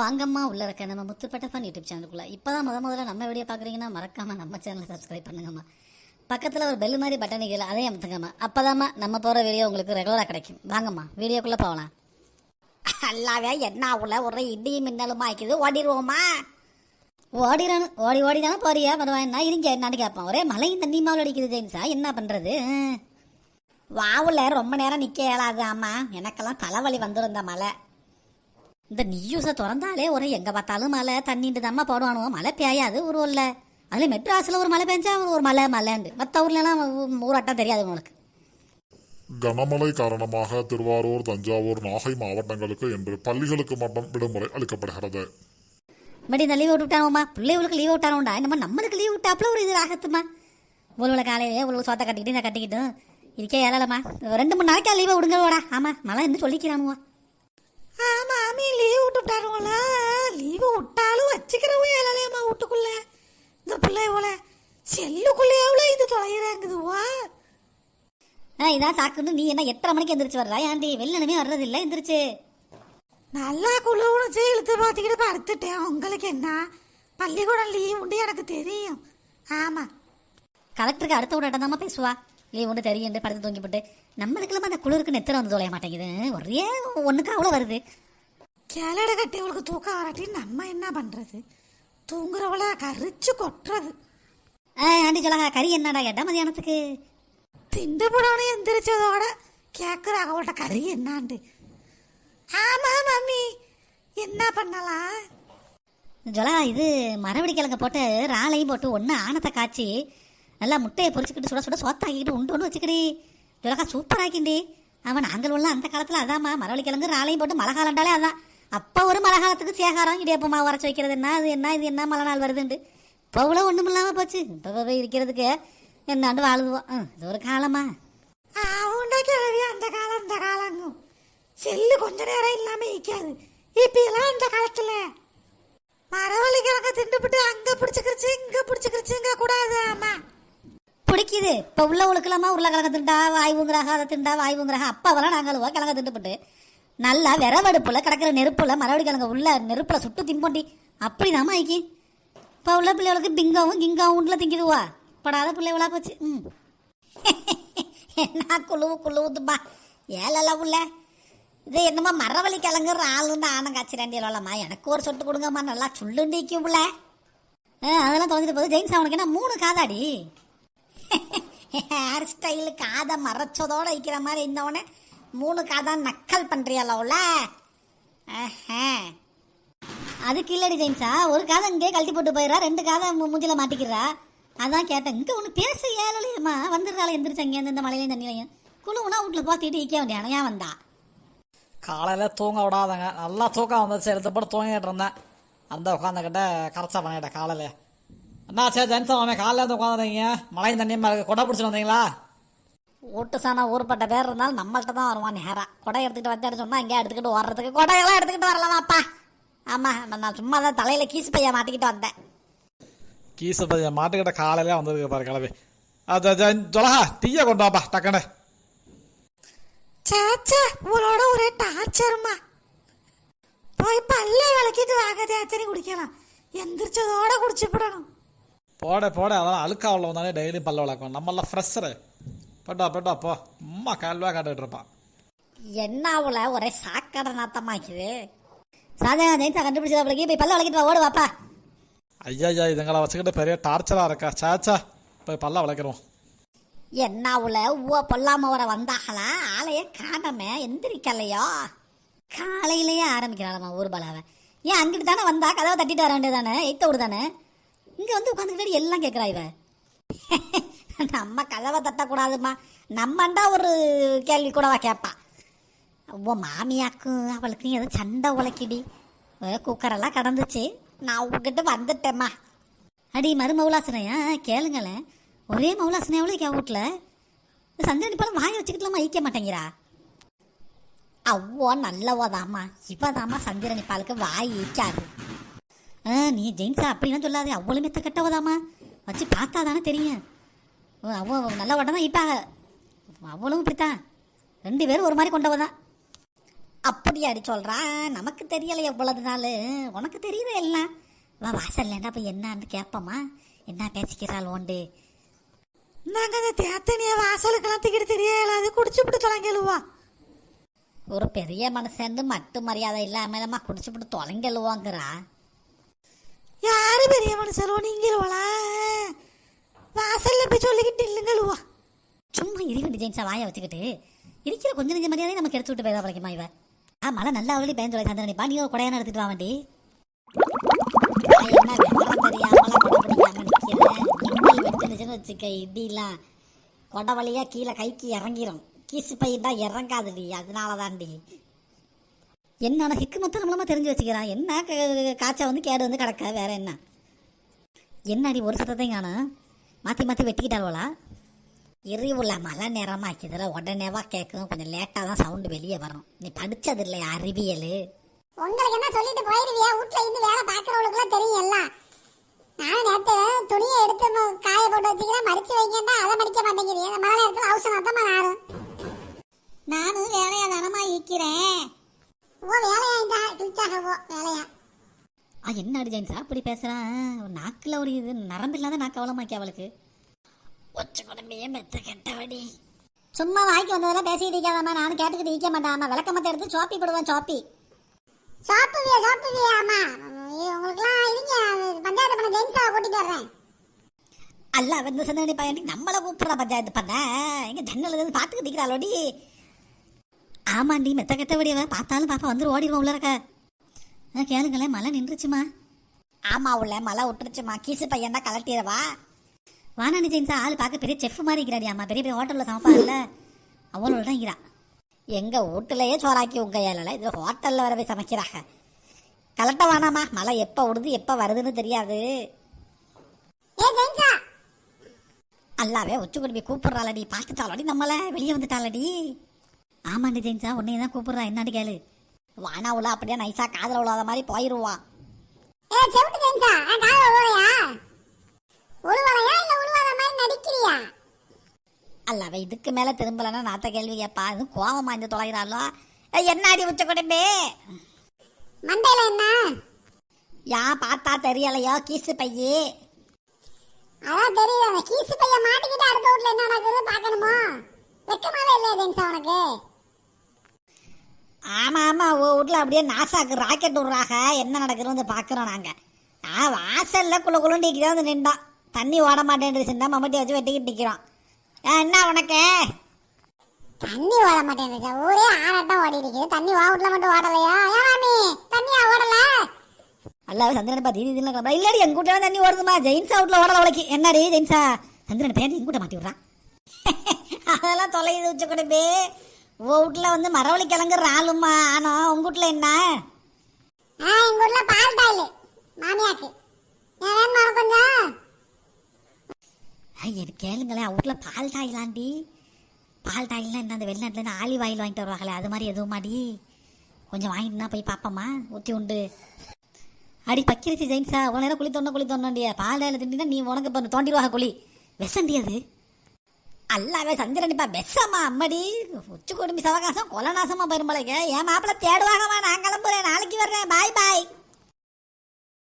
வாங்கம்மா உள்ள இருக்க நம்ம முத்துப்பட்ட ஃபன் யூடியூப் சேனலுக்குள்ள இப்போதான் முத முதல்ல நம்ம வீடியோ பார்க்குறீங்கன்னா மறக்காம நம்ம சேனலை சப்ஸ்கிரைப் பண்ணுங்கம்மா. பக்கத்தில் ஒரு பெல் மாதிரி பட்டன் கீழே அதையும் அமுத்துங்கம்மா. அப்போதாம்மா நம்ம போகிற வீடியோ உங்களுக்கு ரெகுலராக கிடைக்கும். வாங்கம்மா வீடியோக்குள்ளே போகலாம். அல்லாவே என்ன உள்ள ஒரு இடி மின்னலுமா ஆக்கிது ஓடிடுவோமா ஓடிறானு ஓடி ஓடி தானே போறியா? பரவாயில்ல இருங்க என்னன்னு கேட்பான் ஒரே மழையும் தண்ணி மாவில் அடிக்குது ஜெயின்ஸா? என்ன பண்ணுறது வாவுல ரொம்ப நேரம் நிற்க இயலாது ஆமாம் எனக்கெல்லாம் தலைவலி வந்துடும் இந்த மழை இந்த நியூஸை திறந்தாலே ஒரு எங்க பார்த்தாலும் மழை தண்ணிட்டு தாம்மா போடுவானோ மழை பெய்யாது ஒரு ஊர்ல. அதுல மெட்ராஸ்ல ஒரு மழை பெஞ்சா ஒரு மழை மழைண்டு மற்ற ஊர்லலாம் ஊராட்டம் தெரியாது உங்களுக்கு. கனமழை காரணமாக திருவாரூர் தஞ்சாவூர் நாகை மாவட்டங்களுக்கு இன்று பள்ளிகளுக்கு மட்டும் விடுமுறை அளிக்கப்படுகிறது. இப்படி இந்த லீவ் விட்டானுமா பிள்ளைகளுக்கு லீவ் விட்டானுண்டா நம்ம நம்மளுக்கு லீவ் விட்டாப்புல ஒரு இது ஆகத்துமா உள்ள காலையிலே ஒரு சொத்தை கட்டிக்கிட்டு இதை கட்டிக்கிட்டு இருக்கே ஏழலம்மா ரெண்டு மூணு நாளைக்கா லீவை விடுங்களோடா ஆமா மழை இருந்து சொல்லிக்கிறானுவா. ஆமா ஆமி லீவ் லீவு விட்டாலும் வச்சுக்கிறவங்க ஏழலையம்மா வீட்டுக்குள்ள. இந்த பிள்ளை போல. செல்லுக்குள்ளேயாவுல இது தொலைகிறாங்குதுவா ஆ இதான் சாக்குன்னு நீ என்ன எத்தனை மணிக்கு எந்திரிச்சு வர்றா? ஏன்டி வெள்ளனமே வர்றது இல்லை எந்திரிச்சு. நல்லா குழுவுணும் இழுத்து பார்த்துக்கிட்டு படுத்துட்டேன் உங்களுக்கு என்ன? பள்ளிக்கூடம் லீவ் உண்டு எனக்கு தெரியும். ஆமா. கலெக்டருக்கு அடுத்த கூட இடம் தான் பேசுவா. லீவ் ஒன்று தெரியும் படுத்து தூங்கிப்பட்டு. நம்மளுக்கெல்லாம் அந்த குளிருக்கு நெத்திரம் வந்து தொலைய மாட்டேங்குது. ஒரே ஒன்றுக்கு அவ்வளோ வருது. கிளடு கட்டி அவளுக்கு தூக்கம் வராட்டி நம்ம என்ன பண்றது? தூங்குறவள கரிச்சு கொட்டுறது. ஆ ஆண்டி சொல்லா கறி என்னடா கேட்டா மதியானத்துக்கு? திண்டு போடணும் எந்திரிச்சதோட கேட்குறாங்க அவள்கிட்ட கறி என்னான்ட்டு ஆமா மம்மி. என்ன பண்ணலாம்? ஜொலா இது மரவடி கிழங்க போட்டு ராலையும் போட்டு ஒன்று ஆனத்தை காய்ச்சி நல்லா முட்டையை பொரிச்சுக்கிட்டு சுட சுட சோத்தாக்கிட்டு உண்டு ஒன்று வச்சுக்கிடி. ஜொலக்கா சூப்பர் ஆக்கிண்டி அவன் நாங்கள் உள்ள அந்த காலத்தில் அதாம்மா மரவள்ளி கிழங்கு ராலையும் போட்டு மழை காலண்டாலே அதான். அப்போ ஒரு மழை காலத்துக்கு சேகாரம் இடியப்பமா உரைச்சி வைக்கிறது என்ன அது என்ன இது என்ன மழை நாள் வருதுண்டு இப்போ அவ்வளோ ஒன்றும் இல்லாமல் போச்சு. இப்போ இருக்கிறதுக்கு என்னாண்டு வாழுதுவோம் இது ஒரு காலமா? அவன்டா கிழவி அந்த காலம் இந்த காலங்கும் செல்லு கொஞ்ச நேரம் இல்லாம இருக்காது இப்ப எல்லாம் அந்த காலத்துல. மரவள்ளி கிழங்க திண்டுபிட்டு அங்க பிடிச்சுக்கிருச்சு இங்க பிடிச்சுக்கிருச்சுங்க கூடாது ஆமா பிடிக்குது. இப்போ உள்ளவங்களுக்கெல்லாமா உருளைக்கிழங்க திண்டா வாய்வுங்கிறாக அதை திண்டா வாய்வுங்கிறாக அப்போவெல்லாம் நாங்கள் கிழங்க திண்டுபிட்டு நல்லா விரவடுப்புல கிடக்கிற நெருப்புல மரவடி கிழங்க உள்ள நெருப்புல சுட்டு திம்போண்டி அப்படிதாம்மா ஐக்கி இப்போ உள்ள பிள்ளைகளுக்கு பிங்காவும் கிங்காவும் உள்ள திங்கிதுவா படாத பிள்ளைகளா போச்சு ம் என்ன குழுவு குழுவுதுப்பா ஏழல உள்ள இது என்னமா மரவள்ளி கிழங்குற ஆளுன்னு ஆனம் காய்ச்சிராண்டி சொல்லலாமா எனக்கு ஒரு சொட்டு கொடுங்கம்மா நல்லா சுள்ளுண்டிக்கும் உள்ள ஆ அதெல்லாம் தொலைஞ்சிட்டு போகுது ஜெயின்ஸ் அவனுக்கு என்ன மூணு காதாடி ஹேர் ஸ்டைலு காதை மறைச்சதோடு வைக்கிற மாதிரி இருந்தவொடனே மூணு காதான் நக்கல் பண்றியல்ல அதுக்கு இல்லடி ஜெயின்ஸா? ஒரு காதை இங்கே கழட்டி போட்டு போயிடறா ரெண்டு காதை மூஞ்சில மாட்டிக்கிறா. அதான் கேட்டேன். இங்கே ஒன்று பேச ஏழலையம்மா வந்துடுறாள் எந்திரிச்சாங்க அங்கேருந்து இந்த மலையிலையும் தண்ணிலையும். குழுவுனா வீட்டில் போத்திட்டு இக்க வேண்டிய அணையா வந்தா. காலையில் தூங்க விடாதங்க. நல்லா தூக்கம் வந்துச்சு. எடுத்து போட்டு தூங்கிட்டு இருந்தேன். அந்த உட்காந்துக்கிட்ட கரைச்சா பண்ணிட்டேன் காலையில. என்ன சரி ஜென்சா மாமே? காலையில் வந்து உட்காந்துருந்தீங்க மழையும் தண்ணியும் கொடை பிடிச்சிட்டு வந்தீங்களா? வீட்டு சாணம் ஊருப்பட்ட பேர் இருந்தாலும் நம்மள்ட்ட தான் வருவான் நேரா. கொடை எடுத்துக்கிட்டு வந்தேன்னு சொன்னா இங்கே எடுத்துக்கிட்டு வர்றதுக்கு கொடையெல்லாம் எடுத்துக்கிட்டு வரலாமாப்பா ஆமாம் நான் சும்மா தான் தலையில் கீசு பையா மாட்டிக்கிட்டு வந்தேன். கீசு பைய மாட்டுக்கிட்ட காலையிலே வந்திருக்கு பாரு அது ஜொலகா டீயை கொண்டு வாப்பா டக்குன்னு. சாச்சா உங்களோட ஒரே டார்ச்சருமா போய் பல்ல விளக்கிட்டு வாங்க தேத்தனி குடிக்கலாம். எந்திரிச்சதோட குடிச்சு விடணும் போட போட அதெல்லாம் அழுக்கா உள்ள வந்தாலே டெய்லியும் பல்ல விளக்கும் நம்மளாம் ஃப்ரெஷ்ஷரு போட்டா போட்டா போ. அம்மா கால்வா காட்டுக்கிட்டு இருப்பான் என்ன அவள? ஒரே சாக்கடை நாத்தமாக்குது சாதா கண்டுபிடிச்சத அவளுக்கு போய் பல்ல வளக்கிட்டு வா, ஓடு வாப்பா. ஐயா ஐயா இதுங்களை வச்சுக்கிட்டு பெரிய டார்ச்சராக இருக்கா? சாச்சா போய் பல்ல விளக்கிறோம் என்ன அவள? ஊவ பொல்லாம வர வந்தாங்களா ஆளையே காணமே. எந்திரிக்கலையோ? காலையிலேயே ஆரம்பிக்கிறாளம்மா ஊர் பலாவ. ஏன் அங்கிட்டு தானே வந்தா? கதவை தட்டிட்டு வர வேண்டியதானே எய்த்த விடு தானே? இங்க வந்து உட்காந்துக்கிட்டு எல்லாம் கேட்குறா இவ. நம்ம கதவை தட்டக்கூடாதும்மா. நம்மண்டா ஒரு கேள்வி கூடவா கேட்பா உன் மாமியாக்கும் அவளுக்கும் ஏதோ சண்டை உழைக்கிடி குக்கரெல்லாம் கடந்துச்சு. நான் உங்ககிட்ட வந்துட்டேம்மா. அடி மருமவுலாசனையா? கேளுங்களேன். ஒரே மவுலாசனையாவில் இருக்கா வீட்டில் சந்திரனி பழம் வாங்கி வச்சுக்கிட்டலாமா ஈக்க மாட்டேங்கிறா? அவ்வோ நல்லவோதாம்மா. இவதாம்மா சந்திரனி பாலுக்கு வாய் ஈக்காது ஆ நீ ஜெயின்ஸா அப்படிலாம் சொல்லாது. அவ்வளோ மெத்த கட்டவதாம்மா வச்சு பார்த்தா தானே தெரியும். ஓ, அவ நல்ல உடனே ஈப்பாக அவளும் இப்படித்தான். ரெண்டு பேரும் ஒரு மாதிரி கொண்டவ தான் அப்படியாடி சொல்றா? நமக்கு தெரியல எவ்வளவு நாள். உனக்கு தெரியுது எல்லாம்? வா வாசல்ல போய் என்னன்னு கேட்போமா என்ன பேசிக்கிறாள் ஓண்டு? நாங்க அந்த தேத்தனிய வாசலுக்கெல்லாம் திக்கிட்டு தெரியல அது குடிச்சுப்பிட்டு தொலைங்கலுவா ஒரு பெரிய மனுஷன் மட்டு மரியாதை இல்லாமலமா குடிச்சுப்புட்டு தொலைங்கலுவாங்கிறா யாரு பெரிய மனுஷரோ நீங்களுவலா வாசல்ல போய் சொல்லிக்கிட்டு இல்லைங்களுவா சும்மா இரிவண்டி ஜெயின்ஸா வாயை வச்சுக்கிட்டு இருக்கிற கொஞ்சம் நெஞ்ச மரியாதை நமக்கு எடுத்து விட்டு போயிடா பழக்கமா இவ? ஆ மழை நல்லா அவளி பயந்து தொலை சந்திரனி பா நீ ஒரு கொடையான எடுத்துட்டு வா வண்டி. நான் என்ன வச்சுக்க இடிலாம் கொடை வழியா கீழே கைக்கு இறங்கிரும். கீசு பையன்டா இறங்காதுடி அதனால தான்டி என்னோட ஹிக்கு மொத்தம் நம்மளமா தெரிஞ்சு வச்சுக்கிறான். என்ன க- காய்ச்சல் வந்து கேடு வந்து கிடக்க வேற என்ன? என்னடி ஒரு சத்தத்தையும் காணும். மாற்றி மாற்றி வெட்டிக்கிட்டாள்வளா? எரிவுள்ள மழை நேரமாக்கிதுல. உடனேவா கேட்கும் கொஞ்சம் லேட்டாக தான் சவுண்டு வெளியே வரும். நீ படிச்சது இல்லையா அறிவியல். உங்களுக்கு என்ன சொல்லிட்டு போயிருவியா? வீட்ல இருந்து வேலை பாக்குறவங்களுக்குலாம் தெரியும் எல்லாம் நானும் நேத்து துணியை எடுத்து காய போட்டு வச்சுக்கிறேன். மடிச்சு வைங்கண்டா அதை மடிக்க மாட்டேங்கிறீங்க. இந்த மழை நேரத்தில் அவசரம் அத்தமா நானும். நானும் வேலையா தானமா இருக்கிறேன் ஓ வேலையா இந்த கிழிச்சாக போ வேலையா? ஆ என்ன அடி ஜெயின்ஸா அப்படி பேசுகிறான் நாக்கில் ஒரு இது நரம்பு இல்லாத நாக்கு அவ்வளோமாக்கி அவளுக்கு. ஒச்சு குடம்பையே மெத்த கெட்டவடி. சும்மா வாய்க்கு வந்ததெல்லாம் பேசிக்கிட்டு இருக்காதாம்மா. நானும் கேட்டுக்கிட்டு இருக்க மாட்டாமா விளக்கமத்தை எடுத்து சோப்பி போடுவேன் சோப்பி. சாப்பிடுவியா சாப்பிடுவியா ஆமா உங்களுக்குலாம் இருங்க. பஞ்சாயத்து பண்ண ஜெயின்ஸாவை கூட்டிட்டு வர்றேன். அல்ல வந்து சந்தனி பையன். நம்மளை கூப்பிடுற பஞ்சாயத்து பண்ண. எங்க ஜன்னல் இருந்து பார்த்துக்கிட்டு இருக்கிறாளோடி. ஆமாண்டி மெத்த கெட்டபடியவ பார்த்தாலும் பாப்பா வந்துரு ஓடிடுவோம் உள்ள இருக்க. ஆ, கேளுங்களேன் மழை நின்றுச்சுமா? ஆமா உள்ள மழை விட்டுருச்சுமா கீசு பையன் தான் கலட்டிடுவா வானாண்டி ஜெயின்ஸா ஆள் பார்க்க பெரிய செஃப் மாதிரி இருக்கிறாடி அம்மா. பெரிய பெரிய ஹோட்டலில் சமைப்பாங்கல்ல. அவளோட தான் இருக்கிறா எங்க வீட்டுலயே சோறாக்கி உங்க ஏழல இது ஹோட்டலில் வர போய் சமைக்கிறாங்க. கலட்ட வேணாமா? மழை எப்போ விடுது எப்போ வருதுன்னு தெரியாது. அல்லாவே உச்சி குடும்பி கூப்பிடுறாளடி பார்த்துட்டாளடி நம்மள. வெளியே வந்துட்டாளடி. ஆமாண்டி ஜெயின்ஸா உன்னைய தான் கூப்பிடுறா. என்னாடி கேளு. வானா உள்ள அப்படியே நைஸா காதல விழாத மாதிரி போயிருவா ஏ செவிட்டு ஜெயின்ஸா என் காலை உழுவலையா இல்ல உழுவாத மாதிரி நடிக்கிறியா? அல்லாவே இதுக்கு மேல திரும்பலன்னா நாத்த கேள்வி கேப்பா. இது கோவமா இந்த தொலைகிறாளோ? ஏய், என்னாடி உச்ச குடும்பி? மண்டையில என்ன? யா பார்த்தா தெரியலையோ கீசு பையே? அதான் அந்த கீசு பைய மாட்டிக்கிட்டு அடுத்த வீட்ல என்ன நடக்குது பார்க்கணுமோ? வெக்கமாவே இல்லையா ஜெயின்ஸா உனக்கு? ஆமா ஆமா ஓ வீட்ல அப்படியே நாசாக்கு ராக்கெட் விடுறாக என்ன நடக்குதுன்னு வந்து பாக்குறோம் நாங்க. ஆ வாசல்ல குளு குளுண்டிக்கு தான் வந்து நின்றோம். தண்ணி ஓட மாட்டேன்டுச்சுன்னா மம்மட்டி வச்சு வெட்டிக்கிட்டு நிக்கிறோம். ஆ, என்ன உனக்கு? தண்ணி ஓட மாட்டேங்குது ஊரே ஆறாட்டம் ஓடி இருக்குது. தண்ணி வா வீட்ல மட்டும் ஓடலையா? ஏன் மாமி? தண்ணியா ஓடல? அல்லாவே சந்திரன் பா தீதி கிளம்பா இல்லாடி எங்க கூட்ட தண்ணி ஓடுதுமா? ஜெயின்ஸா வீட்ல ஓடல உலக்கி என்னடி ஜெயின்ஸா? சந்திரன் பேர் எங்க கூட்ட மாட்டி விடுறான். அதெல்லாம் தொலையுது உச்ச குடும்பி ஓ வீட்ல வந்து மரவள்ளி கிழங்குற ஆளுமா ஆனா உங்க வீட்ல என்ன? ஆ எங்க ஊர்ல பால் டாயில் மாமியாக்கு. ஏன் கொஞ்சம்? ஐய் எனக்கு கேளுங்களேன் அவ வீட்ல பால் டாயிலாண்டி பால் டாயில்னா என்ன? அந்த வெளிநாட்டுல ஆலிவ் ஆயில் வாங்கிட்டு வருவாங்களே அது மாதிரி எதுவும் மாடி கொஞ்சம் வாங்கிட்டுனா போய் பார்ப்போமா ஊற்றி உண்டு. அடி பக்கிரிச்சி ஜெயின்ஸா. உன நேரம் குழி தோண்ட குழி தோண்டிய பால் டாயில திண்டினா நீ உனக்கு இப்போ தோண்டிடுவாங்க குழி. விஷண்டி அது? அல்லாவே சந்திரனிப்பா விஷமா அம்மடி. உச்சி குடும்பி சவகாசம் கொலநாசமா பெரும்பளைக்கு என் மாப்பிள்ள தேடுவாங்கம்மா நான் கிளம்புறேன். நாளைக்கு வர்றேன். பாய் பாய்